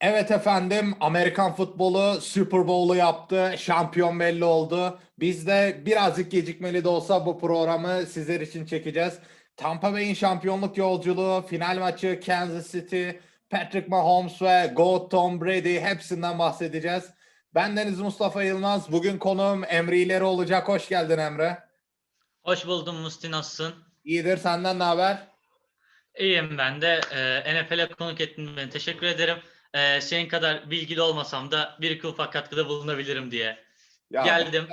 Evet efendim, Amerikan futbolu Super Bowl'u yaptı, şampiyon belli oldu. Biz de birazcık gecikmeli de olsa bu programı sizler için çekeceğiz. Tampa Bay'in şampiyonluk yolculuğu, final maçı Kansas City, Patrick Mahomes ve GOAT Tom Brady hepsinden bahsedeceğiz. Ben Deniz Mustafa Yılmaz, bugün konuğum Emre İleri olacak. Hoş geldin Emre. Hoş buldum Musti nasılsın? İyidir, senden ne haber? İyiyim ben de. Ee, NFL'e konuk ettin beni. Teşekkür ederim. Ee, senin kadar bilgili olmasam da bir iki ufak katkıda bulunabilirim diye. Ya Geldim.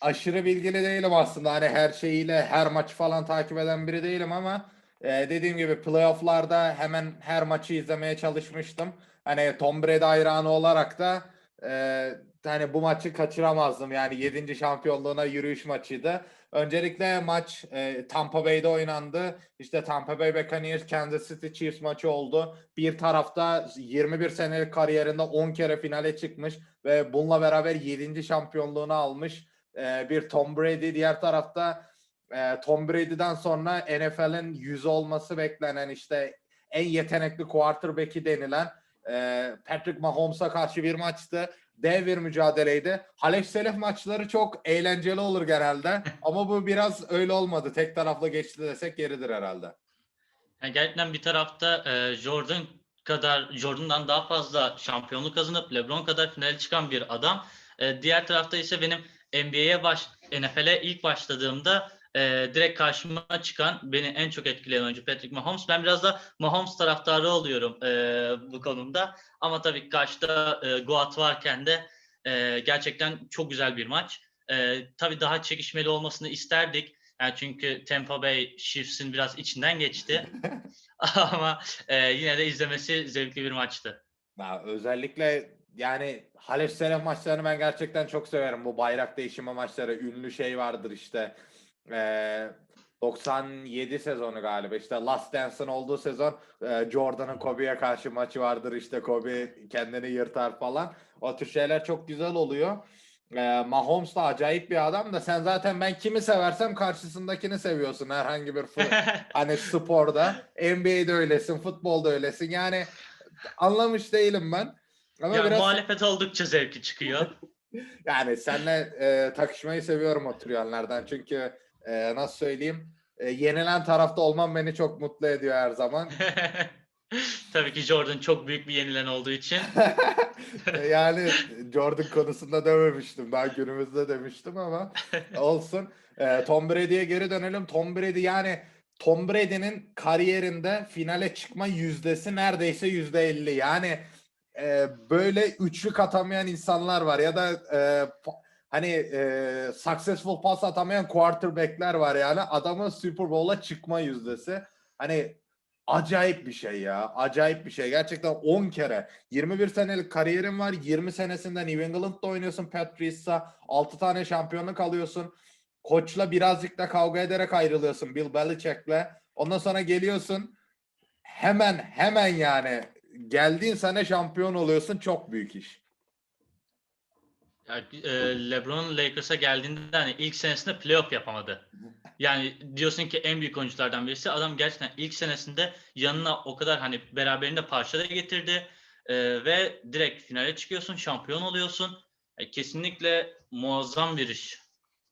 aşırı bilgili değilim aslında. Hani her şeyiyle her maçı falan takip eden biri değilim ama e, dediğim gibi playoff'larda hemen her maçı izlemeye çalışmıştım. Hani Tom Brady hayranı olarak da e, hani bu maçı kaçıramazdım. Yani 7. şampiyonluğuna yürüyüş maçıydı. Öncelikle maç e, Tampa Bay'de oynandı. İşte Tampa Bay Buccaneers Kansas City Chiefs maçı oldu. Bir tarafta 21 senelik kariyerinde 10 kere finale çıkmış ve bununla beraber 7. şampiyonluğunu almış e, bir Tom Brady. Diğer tarafta e, Tom Brady'den sonra NFL'in yüzü olması beklenen işte en yetenekli quarterback'i denilen e, Patrick Mahomes'a karşı bir maçtı. Dev bir mücadeleydi. Halef Selef maçları çok eğlenceli olur genelde ama bu biraz öyle olmadı. Tek taraflı geçti desek yeridir herhalde. Yani gerçekten bir tarafta e, Jordan kadar Jordan'dan daha fazla şampiyonluk kazanıp LeBron kadar finale çıkan bir adam. E, diğer tarafta ise benim NBA'ye baş NFL'e ilk başladığımda e, direkt karşıma çıkan beni en çok etkileyen oyuncu Patrick Mahomes. Ben biraz da Mahomes taraftarı oluyorum e, bu konumda. Ama tabii karşıda e, Goat varken de e, gerçekten çok güzel bir maç. E, tabii daha çekişmeli olmasını isterdik. Yani çünkü Tampa Bay Chiefs'in biraz içinden geçti. Ama e, yine de izlemesi zevkli bir maçtı. Ya özellikle yani Halef Selef maçlarını ben gerçekten çok severim. Bu bayrak değişimi maçları ünlü şey vardır işte. Eee 97 sezonu galiba işte Last Dance'ın olduğu sezon e, Jordan'ın Kobe'ye karşı maçı vardır işte Kobe kendini yırtar falan. O tür şeyler çok güzel oluyor. E, Mahomes da acayip bir adam da sen zaten ben kimi seversem karşısındakini seviyorsun herhangi bir Hani sporda, NBA'de öylesin, futbolda öylesin. Yani anlamış değilim ben. Ama ya biraz muhalefet oldukça zevki çıkıyor. yani seninle e, takışmayı seviyorum o tür yönlerden. Çünkü e, nasıl söyleyeyim, e, yenilen tarafta olmam beni çok mutlu ediyor her zaman. Tabii ki Jordan çok büyük bir yenilen olduğu için. Yani Jordan konusunda dememiştim. Daha günümüzde demiştim ama olsun. E, Tom Brady'ye geri dönelim. Tom Brady yani Tom Brady'nin kariyerinde finale çıkma yüzdesi neredeyse yüzde elli. Yani e, böyle üçlük atamayan insanlar var ya da e, hani e, successful pass atamayan quarterback'ler var yani adamın Super Bowl'a çıkma yüzdesi. Hani acayip bir şey ya. Acayip bir şey. Gerçekten 10 kere. 21 senelik kariyerin var. 20 senesinden New England'da oynuyorsun Patrice'sa. 6 tane şampiyonluk alıyorsun. Koçla birazcık da kavga ederek ayrılıyorsun Bill Belichick'le. Ondan sonra geliyorsun. Hemen hemen yani geldiğin sene şampiyon oluyorsun. Çok büyük iş. Ya, e, LeBron Lakers'a geldiğinde hani ilk senesinde playoff yapamadı. Yani diyorsun ki en büyük oyunculardan birisi. Adam gerçekten ilk senesinde yanına o kadar hani beraberinde parça da getirdi. E, ve direkt finale çıkıyorsun, şampiyon oluyorsun. E, kesinlikle muazzam bir iş.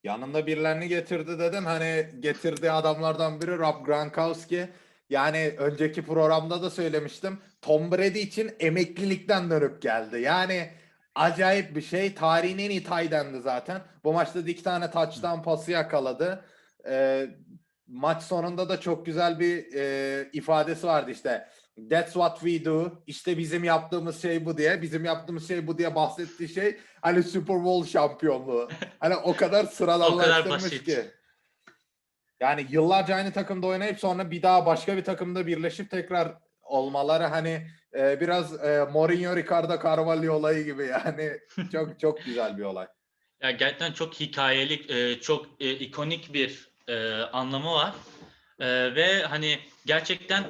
Yanında birilerini getirdi dedin. Hani getirdiği adamlardan biri Rob Gronkowski. Yani önceki programda da söylemiştim. Tom Brady için emeklilikten dönüp geldi. Yani acayip bir şey. Tarihin en iyi tight end'i zaten. Bu maçta da iki tane touchdown pası yakaladı. Ee, maç sonunda da çok güzel bir e, ifadesi vardı işte. That's what we do. İşte bizim yaptığımız şey bu diye. Bizim yaptığımız şey bu diye bahsettiği şey hani Super Bowl şampiyonluğu. Hani o kadar sıradanlaştırmış basit. ki. Yani yıllarca aynı takımda oynayıp sonra bir daha başka bir takımda birleşip tekrar olmaları hani e, biraz e, Mourinho Ricardo Carvalho olayı gibi yani çok çok güzel bir olay. Ya gerçekten çok hikayelik, e, çok e, ikonik bir e, anlamı var. E, ve hani gerçekten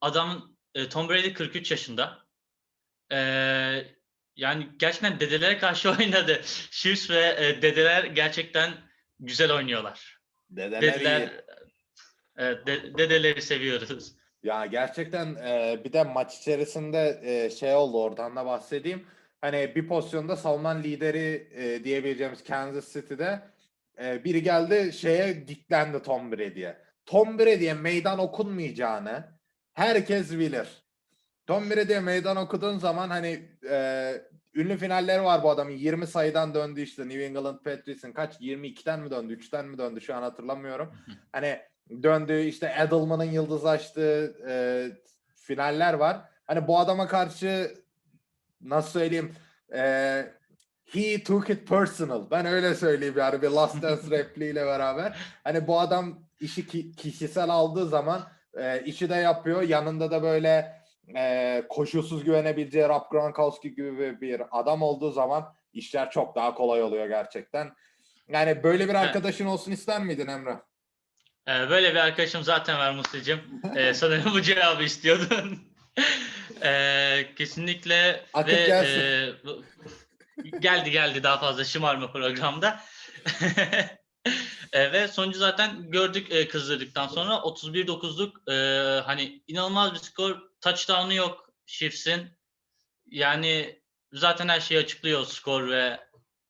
adam e, Tom Brady 43 yaşında. E, yani gerçekten dedelere karşı oynadı. Chiefs ve e, dedeler gerçekten güzel oynuyorlar. Dedeler Dedeler, iyi. e, de- dedeleri seviyoruz. Ya gerçekten e, bir de maç içerisinde e, şey oldu oradan da bahsedeyim. Hani bir pozisyonda savunma lideri e, diyebileceğimiz Kansas City'de e, biri geldi şeye diklendi Tom Brady'ye. Tom Brady'ye meydan okunmayacağını herkes bilir. Tom Brady'ye meydan okuduğun zaman hani e, ünlü finalleri var bu adamın. 20 sayıdan döndü işte New England Patriots'ın kaç 22'den mi döndü 3'ten mi döndü şu an hatırlamıyorum. Hani döndüğü işte Edelman'ın yıldızlaştığı e, finaller var. Hani bu adama karşı nasıl söyleyeyim e, he took it personal. Ben öyle söyleyeyim yani bir Last Dance repliğiyle beraber. Hani bu adam işi ki- kişisel aldığı zaman e, işi de yapıyor. Yanında da böyle e, koşulsuz güvenebileceği Rob Gronkowski gibi bir adam olduğu zaman işler çok daha kolay oluyor gerçekten. Yani böyle bir arkadaşın olsun ister miydin Emre? Ee, böyle bir arkadaşım zaten var Musli'cim. Ee, sanırım bu cevabı istiyordun. Ee, kesinlikle Akıp ve gelsin. e, geldi geldi daha fazla şımarma programda. E, ve sonucu zaten gördük e, kızdırdıktan sonra 31-9'luk e, hani inanılmaz bir skor. Touchdown'u yok Chiefs'in. Yani zaten her şeyi açıklıyor skor ve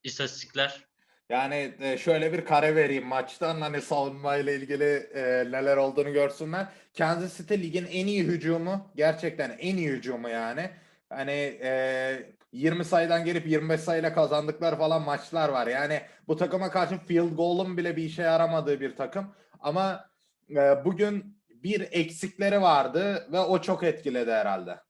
istatistikler. Yani e, şöyle bir kare vereyim maçtan hani savunma ile ilgili e, neler olduğunu görsünler. Kansas City ligin en iyi hücumu gerçekten en iyi hücumu yani. Hani e, 20 sayıdan gelip 25 sayıyla kazandıkları falan maçlar var. Yani bu takıma karşı field goal'un bile bir işe yaramadığı bir takım. Ama e, bugün bir eksikleri vardı ve o çok etkiledi herhalde.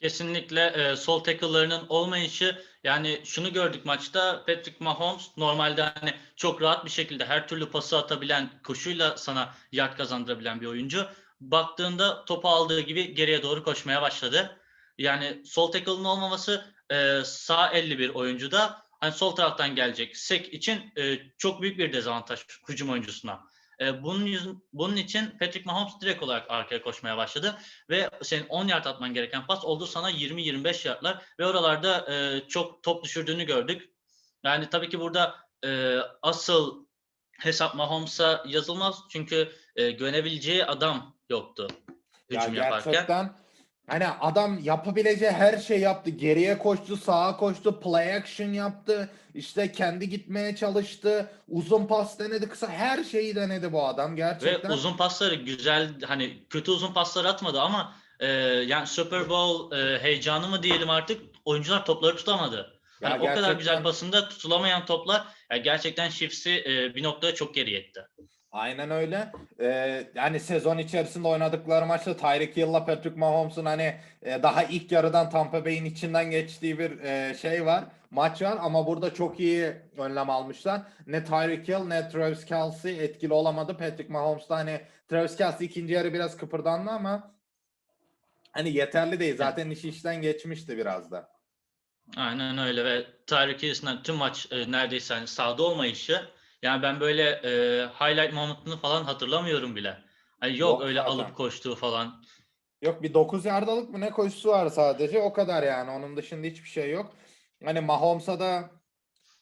Kesinlikle e, sol tackle'larının olmayışı yani şunu gördük maçta Patrick Mahomes normalde hani çok rahat bir şekilde her türlü pası atabilen koşuyla sana yard kazandırabilen bir oyuncu. Baktığında topu aldığı gibi geriye doğru koşmaya başladı. Yani sol tackle'ın olmaması e, sağ 51 oyuncuda hani sol taraftan gelecek sek için e, çok büyük bir dezavantaj hücum oyuncusuna. E, bunun yüzün, bunun için Patrick Mahomes direkt olarak arkaya koşmaya başladı ve senin 10 yard atman gereken pas oldu sana 20-25 yardlar ve oralarda e, çok top düşürdüğünü gördük. Yani tabii ki burada e, asıl hesap Mahomes'a yazılmaz çünkü e, güvenebileceği adam yoktu Ya hücum yaparken. gerçekten hani adam yapabileceği her şey yaptı. Geriye koştu, sağa koştu, play action yaptı. İşte kendi gitmeye çalıştı. Uzun pas denedi, kısa her şeyi denedi bu adam Ve gerçekten. uzun pasları güzel hani kötü uzun paslar atmadı ama e, yani Super Bowl e, heyecanı mı diyelim artık oyuncular topları tutamadı. Ya Hani o kadar gerçekten- güzel basında tutulamayan toplar ya gerçekten Chiefs'i e, bir noktaya çok geri etti. Aynen öyle. Ee, yani sezon içerisinde oynadıkları maçta Tyreek Hill'la Patrick Mahomes'un hani e, daha ilk yarıdan Tampa Bay'in içinden geçtiği bir e, şey var. Maç var ama burada çok iyi önlem almışlar. Ne Tyreek Hill ne Travis Kelce etkili olamadı. Patrick Mahomes da hani Travis Kelce ikinci yarı biraz kıpırdandı ama hani yeterli değil. Zaten işi işten geçmişti biraz da. Aynen öyle ve Tyreek Hill'in tüm maç e, neredeyse hani sahada olmayışı yani ben böyle e, highlight moment'ını falan hatırlamıyorum bile. Hani yok, Yok öyle zaten. alıp koştuğu falan. Yok bir 9 yardalık mı ne koşusu var sadece o kadar yani onun dışında hiçbir şey yok. Hani Mahomes'a da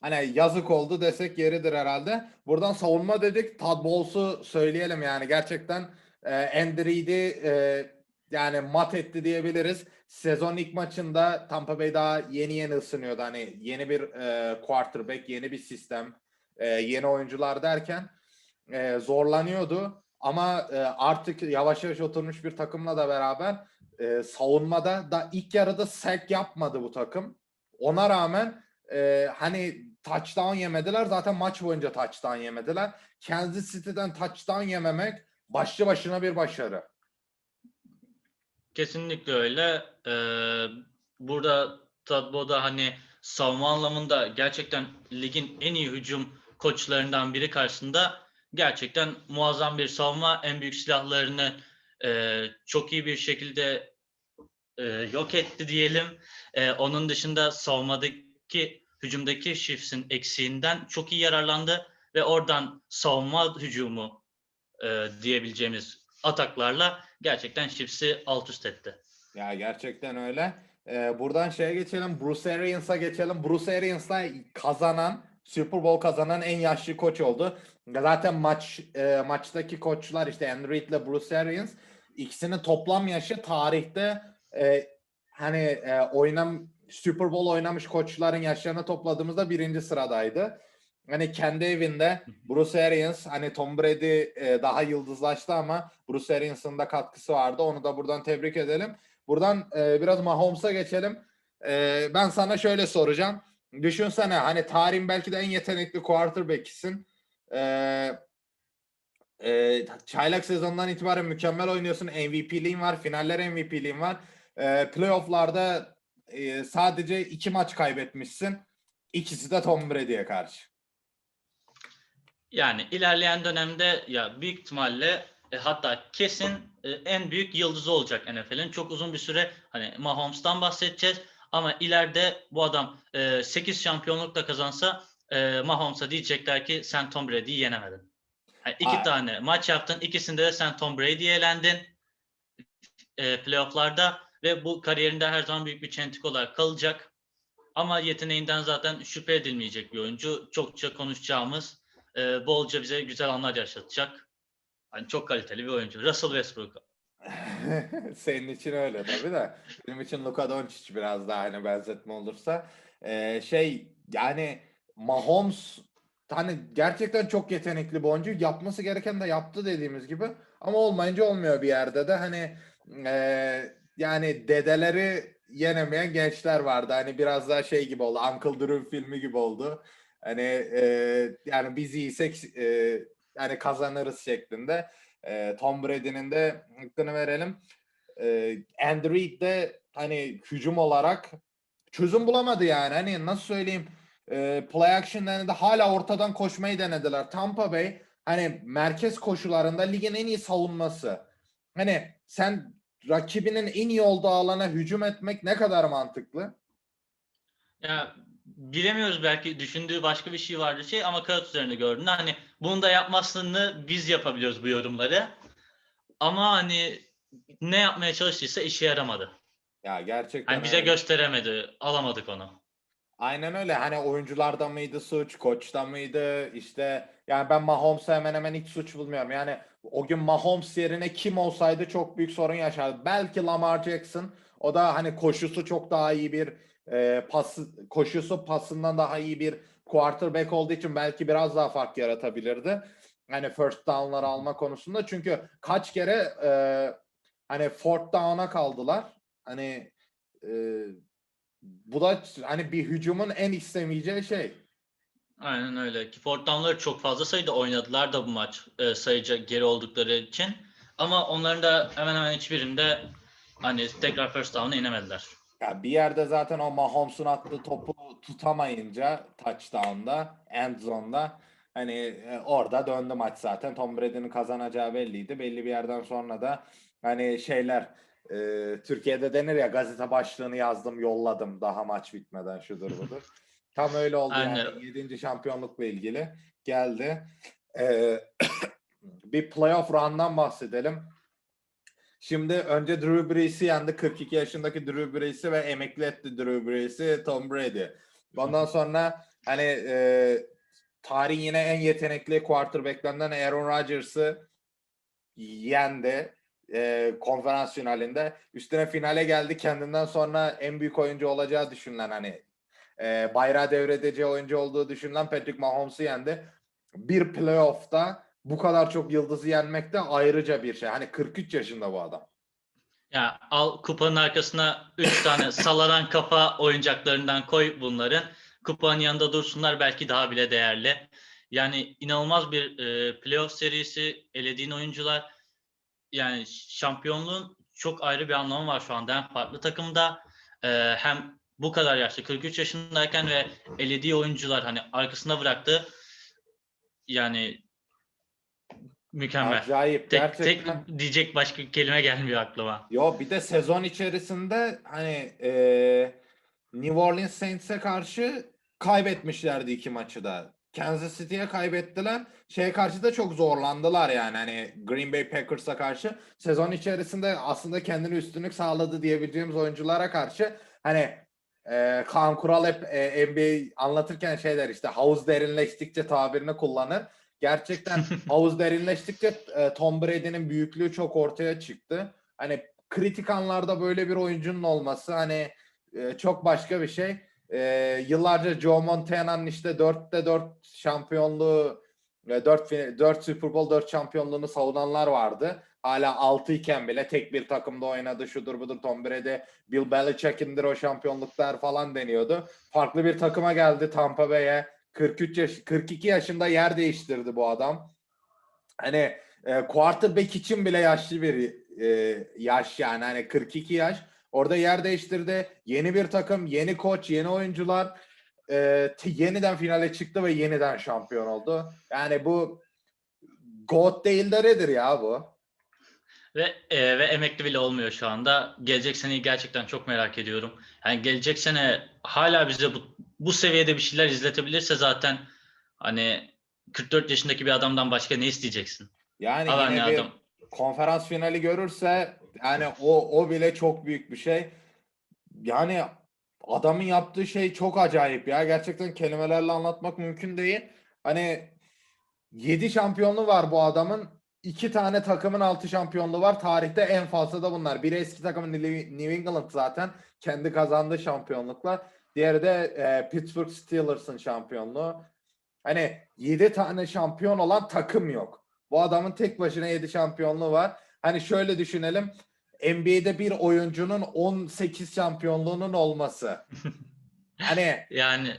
hani yazık oldu desek yeridir herhalde. Buradan savunma dedik Todd Bowles'u söyleyelim yani gerçekten e, Andy Reid'i e, yani mat etti diyebiliriz. Sezon ilk maçında Tampa Bay daha yeni yeni ısınıyordu hani yeni bir e, quarterback yeni bir sistem e, yeni oyuncular derken e, zorlanıyordu. Ama e, artık yavaş yavaş oturmuş bir takımla da beraber e, savunmada da ilk yarıda sack yapmadı bu takım. Ona rağmen e, hani touchdown yemediler. Zaten maç boyunca touchdown yemediler. Kansas City'den touchdown yememek başlı başına bir başarı. Kesinlikle öyle. Ee, burada Tadbo'da hani savunma anlamında gerçekten ligin en iyi hücum koçlarından biri karşısında gerçekten muazzam bir savunma. En büyük silahlarını e, çok iyi bir şekilde e, yok etti diyelim. E, onun dışında savunmadaki hücumdaki Chiefs'in eksiğinden çok iyi yararlandı ve oradan savunma hücumu e, diyebileceğimiz ataklarla gerçekten Chiefs'i alt üst etti. Ya gerçekten öyle. Ee, buradan şeye geçelim. Bruce Arians'a geçelim. Bruce Arians'la kazanan, Super Bowl kazanan en yaşlı koç oldu. Zaten maç e, maçtaki koçlar işte Andy Reid ile Bruce Arians ikisinin toplam yaşı tarihte e, hani e, oynam Super Bowl oynamış koçların yaşlarını topladığımızda birinci sıradaydı. Hani kendi evinde Bruce Arians hani Tom Brady e, daha yıldızlaştı ama Bruce Arians'ın da katkısı vardı. Onu da buradan tebrik edelim. Buradan e, biraz Mahomes'a geçelim. E, ben sana şöyle soracağım. Düşünsene hani tarihin belki de en yetenekli quarterback'isin. E, e, çaylak sezonundan itibaren mükemmel oynuyorsun. MVP'liğin var. Finaller MVP'liğin var. E, playoff'larda e, sadece iki maç kaybetmişsin. İkisi de Tom Brady'ye karşı. Yani ilerleyen dönemde ya büyük ihtimalle e, hatta kesin e, en büyük yıldızı olacak NFL'in. Çok uzun bir süre hani Mahomes'tan bahsedeceğiz ama ileride bu adam e, 8 şampiyonluk da kazansa e, Mahomes'a diyecekler ki sen Tom Brady'yi yenemedin. Yani iki Aynen. tane maç yaptın, ikisinde de sen Tom Brady'ye elendin e, playoff'larda ve bu kariyerinde her zaman büyük bir çentik olarak kalacak. Ama yeteneğinden zaten şüphe edilmeyecek bir oyuncu. Çokça konuşacağımız, e, bolca bize güzel anlar yaşatacak. Hani çok kaliteli bir oyuncu. Russell Westbrook. Senin için öyle tabii de. Benim için Luka Doncic biraz daha hani benzetme olursa. Ee, şey yani Mahomes hani gerçekten çok yetenekli bir oyuncu. Yapması gereken de yaptı dediğimiz gibi. Ama olmayınca olmuyor bir yerde de. Hani e, yani dedeleri yenemeyen gençler vardı. Hani biraz daha şey gibi oldu. Uncle Drew filmi gibi oldu. Hani e, yani biz iyiysek e, yani kazanırız şeklinde. E, Tom Brady'nin de hakkını verelim. E, Andy Reid de hani hücum olarak çözüm bulamadı yani. Hani nasıl söyleyeyim? E, play action denedi. Hala ortadan koşmayı denediler. Tampa Bay hani merkez koşularında ligin en iyi savunması. Hani sen rakibinin en iyi olduğu alana hücum etmek ne kadar mantıklı? Ya bilemiyoruz belki düşündüğü başka bir şey vardı şey ama kağıt üzerinde gördüğünde hani bunu da yapmasını biz yapabiliyoruz bu yorumları. Ama hani ne yapmaya çalıştıysa işe yaramadı. Ya gerçekten Hani bize öyle. gösteremedi. Alamadık onu. Aynen öyle. Hani oyuncularda mıydı suç, koçta mıydı? İşte yani ben Mahomes'a hemen hemen hiç suç bulmuyorum. Yani o gün Mahomes yerine kim olsaydı çok büyük sorun yaşardı. Belki Lamar Jackson. O da hani koşusu çok daha iyi bir e, pas koşusu pasından daha iyi bir quarterback olduğu için belki biraz daha fark yaratabilirdi. Hani first down'ları alma konusunda. Çünkü kaç kere e, hani fourth down'a kaldılar. Hani e, bu da hani bir hücumun en istemeyeceği şey. Aynen öyle. Ki Fort Down'ları çok fazla sayıda oynadılar da bu maç e, sayıca geri oldukları için. Ama onların da hemen hemen hiçbirinde hani tekrar first down'a inemediler. Ya bir yerde zaten o Mahomes'un attığı topu tutamayınca touchdown'da, end zone'da hani e, orada döndü maç zaten. Tom Brady'nin kazanacağı belliydi. Belli bir yerden sonra da hani şeyler e, Türkiye'de denir ya gazete başlığını yazdım yolladım daha maç bitmeden şudur budur. Tam öyle oldu yani. Aynen. 7. şampiyonlukla ilgili geldi. Ee, bir playoff run'dan bahsedelim. Şimdi önce Drew Brees'i yendi. 42 yaşındaki Drew Brees'i ve emekli etti Drew Brees'i Tom Brady. Ondan sonra hani e, tarihin yine en yetenekli quarterback'lerinden Aaron Rodgers'ı yendi e, konferans finalinde. Üstüne finale geldi. Kendinden sonra en büyük oyuncu olacağı düşünülen hani e, bayrağı devredeceği oyuncu olduğu düşünülen Patrick Mahomes'u yendi. Bir playoff'ta bu kadar çok yıldızı yenmek de ayrıca bir şey. Hani 43 yaşında bu adam. Ya al kupanın arkasına 3 tane salaran kafa oyuncaklarından koy bunların. Kupanın yanında dursunlar belki daha bile değerli. Yani inanılmaz bir e, playoff serisi elediğin oyuncular. Yani şampiyonluğun çok ayrı bir anlamı var şu anda. Hem farklı takımda e, hem bu kadar yaşlı 43 yaşındayken ve elediği oyuncular hani arkasında bıraktı. Yani mükemmel. Acayip Tek, gerçekten. tek diyecek başka kelime gelmiyor aklıma. Yo bir de sezon içerisinde hani e, New Orleans Saints'e karşı kaybetmişlerdi iki maçı da. Kansas City'ye kaybettiler. Şeye karşı da çok zorlandılar yani hani Green Bay Packers'a karşı. Sezon içerisinde aslında kendini üstünlük sağladı diyebileceğimiz oyunculara karşı hani e, Kaan Kural hep e, NBA anlatırken şey der işte havuz derinleştikçe tabirini kullanır. Gerçekten havuz derinleştikçe e, Tom Brady'nin büyüklüğü çok ortaya çıktı. Hani kritik anlarda böyle bir oyuncunun olması hani e, çok başka bir şey. E, yıllarca Joe Montana'nın işte 4'te 4 şampiyonluğu, e, 4, 4 Super Bowl 4 şampiyonluğunu savunanlar vardı. Hala 6 iken bile tek bir takımda oynadı. Şudur budur Tom Brady, Bill Belichick'indir o şampiyonluklar falan deniyordu. Farklı bir takıma geldi Tampa Bay'e. 43 yaş 42 yaşında yer değiştirdi bu adam. Hani e, quarterback için bile yaşlı bir e, yaş yani hani 42 yaş. Orada yer değiştirdi. Yeni bir takım, yeni koç, yeni oyuncular e, yeniden finale çıktı ve yeniden şampiyon oldu. Yani bu GOAT değil de nedir ya bu? Ve e, ve emekli bile olmuyor şu anda. Gelecek seneyi gerçekten çok merak ediyorum. Yani gelecek sene hala bize bu bu seviyede bir şeyler izletebilirse zaten hani 44 yaşındaki bir adamdan başka ne isteyeceksin? Yani Alan yine bir adam. konferans finali görürse yani o o bile çok büyük bir şey. Yani adamın yaptığı şey çok acayip ya. Gerçekten kelimelerle anlatmak mümkün değil. Hani 7 şampiyonluğu var bu adamın. 2 tane takımın 6 şampiyonluğu var. Tarihte en fazla da bunlar. Biri eski takımın New England zaten. Kendi kazandığı şampiyonlukla. Diğeri de e, Pittsburgh Steelers'ın şampiyonluğu. Hani 7 tane şampiyon olan takım yok. Bu adamın tek başına 7 şampiyonluğu var. Hani şöyle düşünelim. NBA'de bir oyuncunun 18 şampiyonluğunun olması. Hani Yani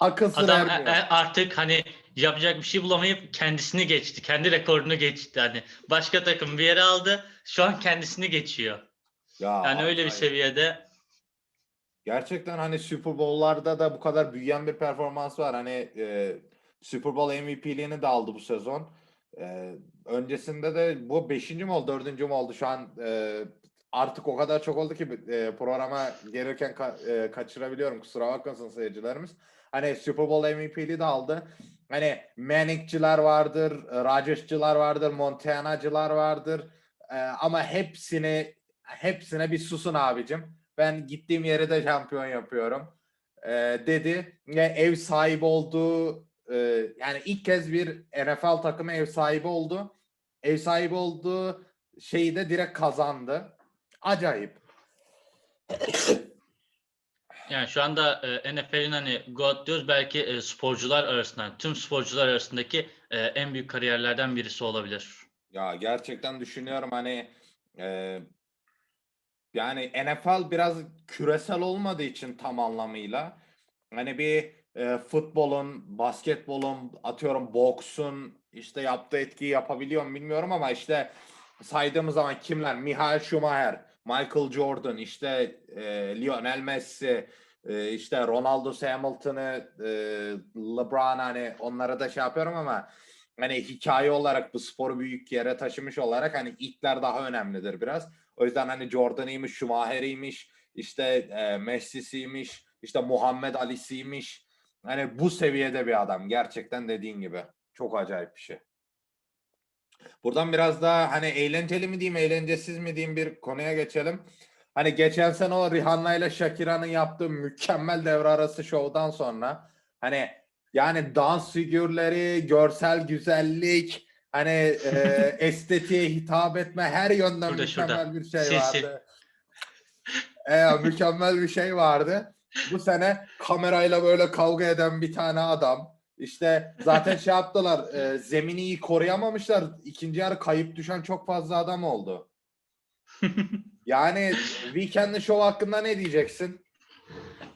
akıl adam ermiyor. e- e- artık hani yapacak bir şey bulamayıp kendisini geçti. Kendi rekorunu geçti. Hani başka takım bir yere aldı. Şu an kendisini geçiyor. Ya Yani öyle bir acayip. seviyede. Gerçekten hani Super Bowl'larda da bu kadar büyüyen bir performans var. Hani e, Super Bowl MVP'liğini de aldı bu sezon. E, öncesinde de bu 5. mi oldu, 4. mü oldu şu an e, artık o kadar çok oldu ki e, programa gelirken ka- e, kaçırabiliyorum. Kusura bakmasın seyircilerimiz. Hani Super Bowl MVP'liği de aldı. Hani Manning'ciler vardır, Rodgers'cılar vardır, Montana'cılar vardır. E, ama hepsini hepsine bir susun abicim. Ben gittiğim yere de şampiyon yapıyorum. Ee, dedi. Ve ev sahibi olduğu e, yani ilk kez bir NFL takımı ev sahibi oldu. Ev sahibi olduğu şeyi de direkt kazandı. Acayip. Yani şu anda e, NFL'in hani GOAT diyoruz belki e, sporcular arasında, tüm sporcular arasındaki e, en büyük kariyerlerden birisi olabilir. Ya gerçekten düşünüyorum hani e, yani NFL biraz küresel olmadığı için tam anlamıyla hani bir e, futbolun, basketbolun, atıyorum boksun işte yaptığı etkiyi yapabiliyor mu bilmiyorum ama işte saydığımız zaman kimler? Michael Schumacher, Michael Jordan, işte e, Lionel Messi, e, işte Ronaldo Hamilton'ı, e, LeBron hani onlara da şey yapıyorum ama hani hikaye olarak bu sporu büyük yere taşımış olarak hani ilkler daha önemlidir biraz. O yüzden hani Jordan'ıymış, Schumacher'iymiş, işte e, Messi'siymiş, işte Muhammed Ali'siymiş. Hani bu seviyede bir adam gerçekten dediğin gibi. Çok acayip bir şey. Buradan biraz daha hani eğlenceli mi diyeyim, eğlencesiz mi diyeyim bir konuya geçelim. Hani geçen sene o Rihanna ile Shakira'nın yaptığı mükemmel devre arası şovdan sonra hani yani dans figürleri, görsel güzellik, hani e, estetiğe hitap etme her yönden Şurada, mükemmel şurada. bir şey sil. vardı. E, mükemmel bir şey vardı. Bu sene kamerayla böyle kavga eden bir tane adam. İşte zaten şey yaptılar, e, zemini iyi koruyamamışlar. İkinci yarı kayıp düşen çok fazla adam oldu. Yani Weekend'in şov hakkında ne diyeceksin?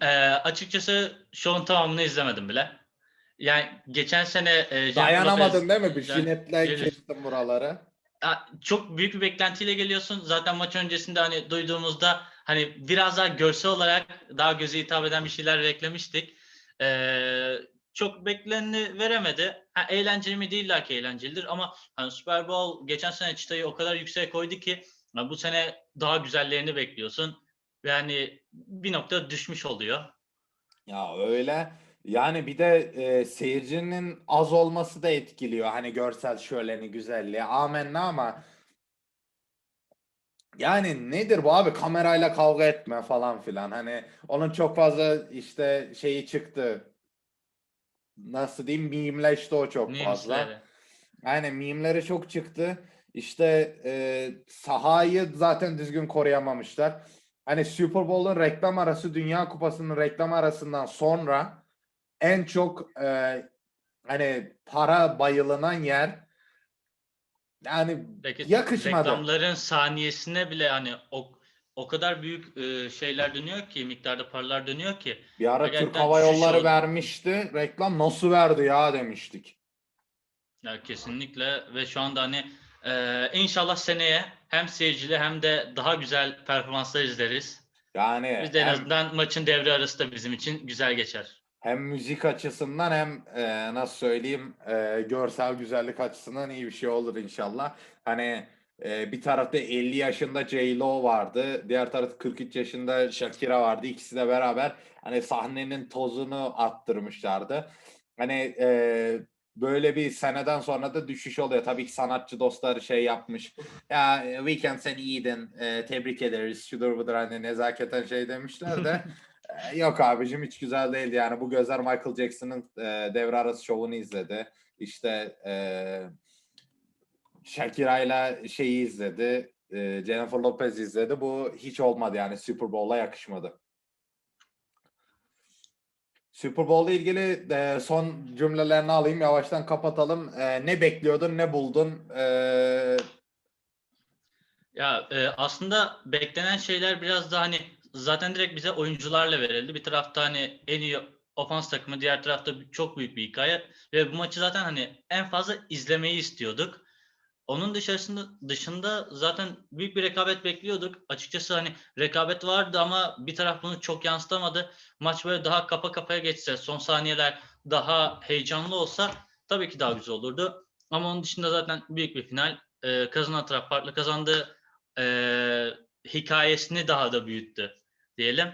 E, açıkçası şovun tamamını izlemedim bile. Yani geçen sene e, Dayanamadın Lopez- değil mi? Bir jinetle kestim buraları. Çok büyük bir beklentiyle geliyorsun. Zaten maç öncesinde hani duyduğumuzda hani biraz daha görsel olarak daha göze hitap eden bir şeyler beklemiştik. Ee, çok bekleneni veremedi. Ha, eğlenceli mi değil ki eğlencelidir ama hani Super Bowl geçen sene çıtayı o kadar yüksek koydu ki ha, bu sene daha güzellerini bekliyorsun. ve hani bir nokta düşmüş oluyor. Ya öyle. Yani bir de e, seyircinin az olması da etkiliyor. Hani görsel şöleni, güzelliği. Amenna ama yani nedir bu abi? Kamerayla kavga etme falan filan. Hani onun çok fazla işte şeyi çıktı. nasıl diyeyim mimleşti o çok fazla. Memes'leri. Aynen mimleri çok çıktı. İşte e, sahayı zaten düzgün koruyamamışlar. Hani Super Bowl'un reklam arası Dünya Kupası'nın reklam arasından sonra en çok e, hani para bayılınan yer yani Peki, yakışmadı. Reklamların saniyesine bile hani o o kadar büyük e, şeyler dönüyor ki miktarda paralar dönüyor ki bir ara Türk Hava Yolları oldu. vermişti. Reklam nasıl verdi ya demiştik. ya kesinlikle ve şu anda hani e, inşallah seneye hem seyircili hem de daha güzel performanslar izleriz. Yani Biz de en hem- azından maçın devre arası da bizim için güzel geçer. Hem müzik açısından hem e, nasıl söyleyeyim e, görsel güzellik açısından iyi bir şey olur inşallah. Hani e, bir tarafta 50 yaşında J-Lo vardı. Diğer tarafta 43 yaşında Shakira vardı. İkisi de beraber hani sahnenin tozunu attırmışlardı. Hani e, böyle bir seneden sonra da düşüş oluyor. Tabii ki sanatçı dostları şey yapmış. Ya Weekend sen iyiydin. e, tebrik ederiz. Şudur budur hani nezaketen şey demişler de. Ee, Yok abicim hiç güzel değildi yani bu gözler Michael Jackson'ın e, devre arası şovunu izledi. İşte e, Shakira'yla şeyi izledi. e, Jennifer Lopez izledi. Bu hiç olmadı yani Super Bowl'a yakışmadı. Super Bowl'la ilgili e, son cümlelerini alayım yavaştan kapatalım. E, ne bekliyordun ne buldun? E, Ya e, aslında beklenen şeyler biraz da hani zaten direkt bize oyuncularla verildi. Bir tarafta hani en iyi ofans takımı, diğer tarafta çok büyük bir hikaye ve bu maçı zaten hani en fazla izlemeyi istiyorduk. Onun dışarısında dışında zaten büyük bir rekabet bekliyorduk. Açıkçası hani rekabet vardı ama bir taraf bunu çok yansıtamadı. Maç böyle daha kapa kafaya geçse, son saniyeler daha heyecanlı olsa tabii ki daha güzel olurdu. Ama onun dışında zaten büyük bir final. Ee, kazanan taraf farklı kazandı. Ee, hikayesini daha da büyüttü diyelim.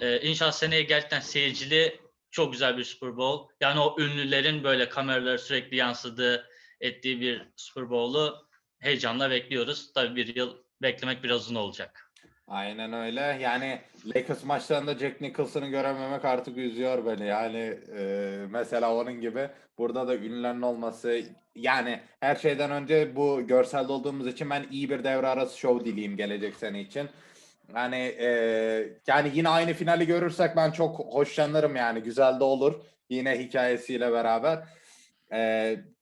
Ee, inşallah seneye gerçekten seyircili çok güzel bir Super Bowl. Yani o ünlülerin böyle kameraları sürekli yansıdığı ettiği bir Super Bowl'u heyecanla bekliyoruz. Tabii bir yıl beklemek biraz uzun olacak. Aynen öyle. Yani Lakers maçlarında Jack Nicholson'ı görememek artık üzüyor beni. Yani e, mesela onun gibi burada da ünlülerin olması yani her şeyden önce bu görselde olduğumuz için ben iyi bir devre arası show dileyim gelecek sene için. Yani e, yani yine aynı finali görürsek ben çok hoşlanırım yani güzel de olur yine hikayesiyle beraber. E,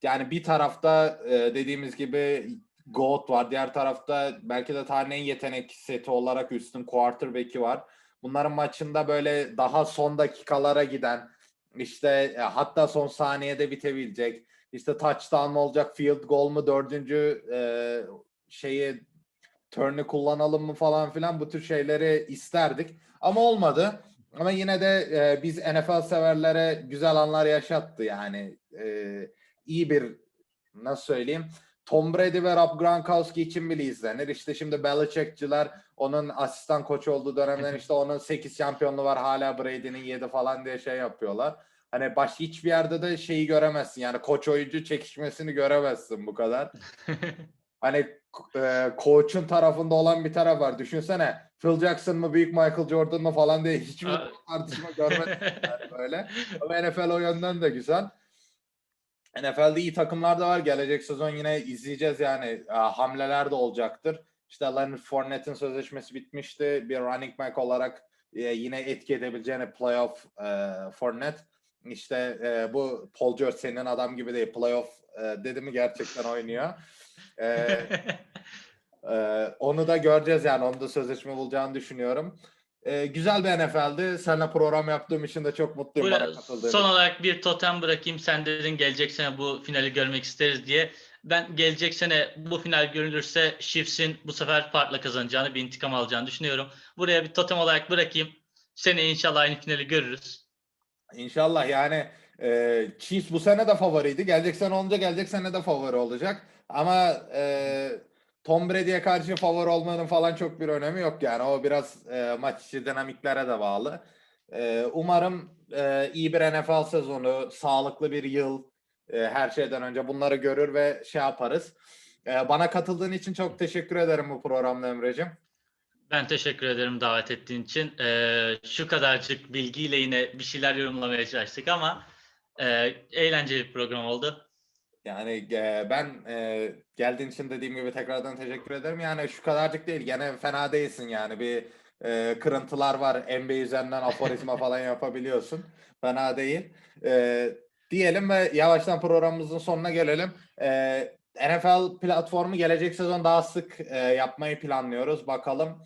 yani bir tarafta e, dediğimiz gibi GOAT var. Diğer tarafta belki de tarihin en yetenek seti olarak üstün quarterback'i var. Bunların maçında böyle daha son dakikalara giden işte e, hatta son saniyede bitebilecek işte touchdown mı olacak field goal mu dördüncü e, şeyi turn'ü kullanalım mı falan filan bu tür şeyleri isterdik. Ama olmadı. Ama yine de e, biz NFL severlere güzel anlar yaşattı yani. E, iyi bir nasıl söyleyeyim Tom Brady ve Rob Gronkowski için bile izlenir. İşte şimdi Belichick'ciler onun asistan koç olduğu dönemden işte onun 8 şampiyonluğu var hala Brady'nin 7 falan diye şey yapıyorlar. Hani başka hiçbir yerde de şeyi göremezsin. Yani koç oyuncu çekişmesini göremezsin bu kadar. Hani e, koçun tarafında olan bir taraf var. Düşünsene Phil Jackson mı büyük Michael Jordan mı falan diye hiçbir tartışma görmedim yani böyle. Ama NFL o yönden de güzel. NFL'de iyi takımlar da var. Gelecek sezon yine izleyeceğiz yani. E, hamleler de olacaktır. İşte Leonard Fournette'in sözleşmesi bitmişti. Bir running back olarak e, yine etki edebileceğini playoff e, Fournette. İşte e, bu Paul George senin adam gibi değil. Playoff e, dedi mi gerçekten oynuyor. E, ee, onu da göreceğiz yani. Onu da sözleşme bulacağını düşünüyorum. Ee, güzel bir NFL'di. Seninle program yaptığım için de çok mutluyum bana Böyle katıldığın son için. olarak bir totem bırakayım. Sen dedin gelecek sene bu finali görmek isteriz diye. Ben gelecek sene bu final görülürse Chiefs'in bu sefer farklı kazanacağını, bir intikam alacağını düşünüyorum. Buraya bir totem olarak bırakayım. Sene inşallah aynı finali görürüz. İnşallah yani e, Chiefs bu sene de favoriydi. Gelecek sene olunca gelecek sene de favori olacak. Ama e, Tom Brady'ye karşı favori olmanın falan çok bir önemi yok yani. O biraz e, maç içi dinamiklere de bağlı. E, umarım e, iyi bir NFL sezonu, sağlıklı bir yıl e, her şeyden önce bunları görür ve şey yaparız. E, bana katıldığın için çok teşekkür ederim bu programda Emre'cim. Ben teşekkür ederim davet ettiğin için. Ee, şu kadarcık bilgiyle yine bir şeyler yorumlamaya çalıştık ama E, eğlenceli bir program oldu. Yani e, ben e, geldiğin için dediğim gibi tekrardan teşekkür ederim. Yani şu kadarcık değil. Gene fena değilsin yani. Bir e, kırıntılar var. NBA üzerinden aforizma falan yapabiliyorsun. Fena değil. E, diyelim ve yavaştan programımızın sonuna gelelim. E, NFL platformu gelecek sezon daha sık e, yapmayı planlıyoruz. Bakalım.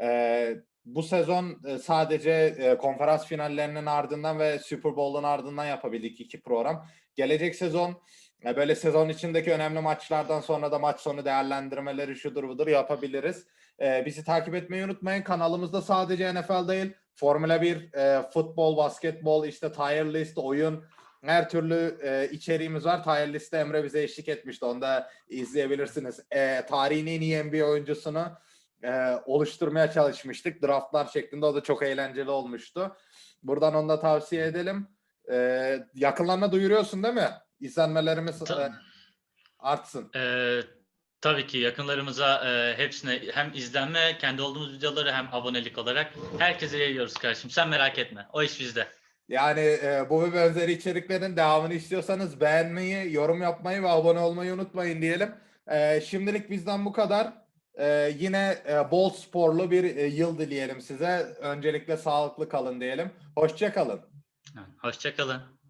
E, bu sezon e, sadece e, konferans finallerinin ardından ve Super Bowl'un ardından yapabildik iki program. Gelecek sezon e, böyle sezon içindeki önemli maçlardan sonra da maç sonu değerlendirmeleri şudur budur yapabiliriz. E, bizi takip etmeyi unutmayın. Kanalımızda sadece NFL değil, Formula 1, e, futbol, basketbol, işte tier list, oyun, her türlü e, içeriğimiz var. Tier liste Emre bize eşlik etmişti. Onu da izleyebilirsiniz. E, tarihin en iyi NBA oyuncusunu e, oluşturmaya çalışmıştık. Draftlar şeklinde o da çok eğlenceli olmuştu. Buradan onu da tavsiye edelim. E, yakınlarına duyuruyorsun değil mi? İzlenmelerimiz Ta- e, artsın. E, tabii ki yakınlarımıza e, hepsine hem izlenme, kendi olduğumuz videoları hem abonelik olarak herkese yayıyoruz kardeşim. Sen merak etme. O iş bizde. Yani e, bu ve benzeri içeriklerin devamını istiyorsanız beğenmeyi, yorum yapmayı ve abone olmayı unutmayın diyelim. E, şimdilik bizden bu kadar. E, yine e, bol sporlu bir e, yıl dileyelim size. Öncelikle sağlıklı kalın diyelim. Hoşça kalın. Hoşçakalın.